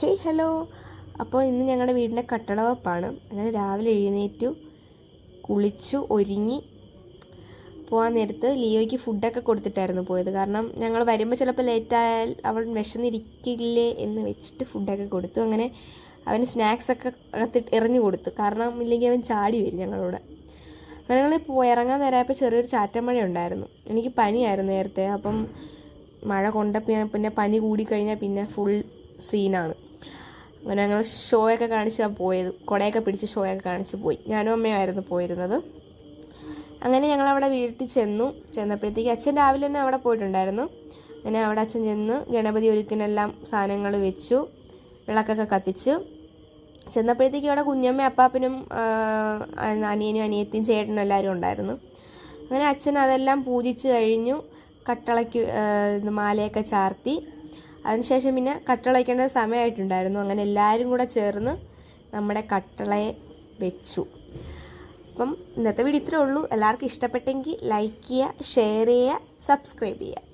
Hey hello അപ്പോൾ ഇന്ന് ഞങ്ങളുടെ വീടിന്റെ കട്ടളവപ്പാണ്. അങ്ങനെ രാവിലെ എഴുന്നേറ്റു കുളിച്ചു ഒരുങ്ങി പോകാൻ നേരത്ത് ലിയോയ്ക്ക് ഫുഡൊക്കെ കൊടുത്തിട്ടായിരുന്നു പോയത്. കാരണം ഞങ്ങൾ വരുമ്പോൾ ചിലപ്പോൾ ലേറ്റായാൽ അവൾ വിശന്നിരിക്കില്ലേ എന്ന് വെച്ചിട്ട് ഫുഡൊക്കെ കൊടുത്തു. അങ്ങനെ അവന് സ്നാക്സൊക്കെ അകത്തിട്ട് എറിഞ്ഞു കൊടുത്തു. കാരണം ഇല്ലെങ്കിൽ അവൻ ചാടി വരും ഞങ്ങളോട്. അങ്ങനെ ഞങ്ങൾ പോയി. ഇറങ്ങാൻ നേരമായപ്പോൾ ചെറിയൊരു ചാറ്റമഴ ഉണ്ടായിരുന്നു. എനിക്ക് പനിയായിരുന്നു നേരത്തെ. അപ്പം മഴ കൊണ്ടപ്പോൾ പിന്നെ പനി കൂടിക്കഴിഞ്ഞാൽ പിന്നെ ഫുൾ സീനാണ് അങ്ങനെ ഞങ്ങൾ ഷോയൊക്കെ കാണിച്ചാണ് പോയത്. കുടയൊക്കെ പിടിച്ച് ഷോയൊക്കെ കാണിച്ച് പോയി. ഞാനും അമ്മയായിരുന്നു പോയിരുന്നത്. അങ്ങനെ ഞങ്ങൾ അവിടെ വീട്ടിൽ ചെന്നു. ചെന്നപ്പോഴത്തേക്ക് അച്ഛൻ രാവിലെ തന്നെ അവിടെ പോയിട്ടുണ്ടായിരുന്നു. അങ്ങനെ അവിടെ അച്ഛൻ ചെന്ന് ഗണപതി ഒരുക്കിനെല്ലാം സാധനങ്ങൾ വെച്ചു. വിളക്കൊക്കെ കത്തിച്ചു. ചെന്നപ്പോഴത്തേക്ക് അവിടെ കുഞ്ഞമ്മ അപ്പാപ്പനും അനിയനും അനിയത്തിയും ചേട്ടനും എല്ലാവരും ഉണ്ടായിരുന്നു. അങ്ങനെ അച്ഛൻ അതെല്ലാം പൂജിച്ച് കഴിഞ്ഞു. കട്ടളയ്ക്ക് മാലയൊക്കെ ചാർത്തി. അതിനുശേഷം പിന്നെ കട്ടള വയ്ക്കേണ്ട സമയമായിട്ടുണ്ടായിരുന്നു. അങ്ങനെ എല്ലാവരും കൂടെ ചേർന്ന് നമ്മുടെ കട്ടളയെ വെച്ചു. അപ്പം ഇന്നത്തെ വീഡിയോ ഇത്രേ ഉള്ളൂ. എല്ലാവർക്കും ഇഷ്ടപ്പെട്ടെങ്കിൽ ലൈക്ക് ചെയ്യുക ഷെയർ ചെയ്യുക സബ്സ്ക്രൈബ് ചെയ്യുക.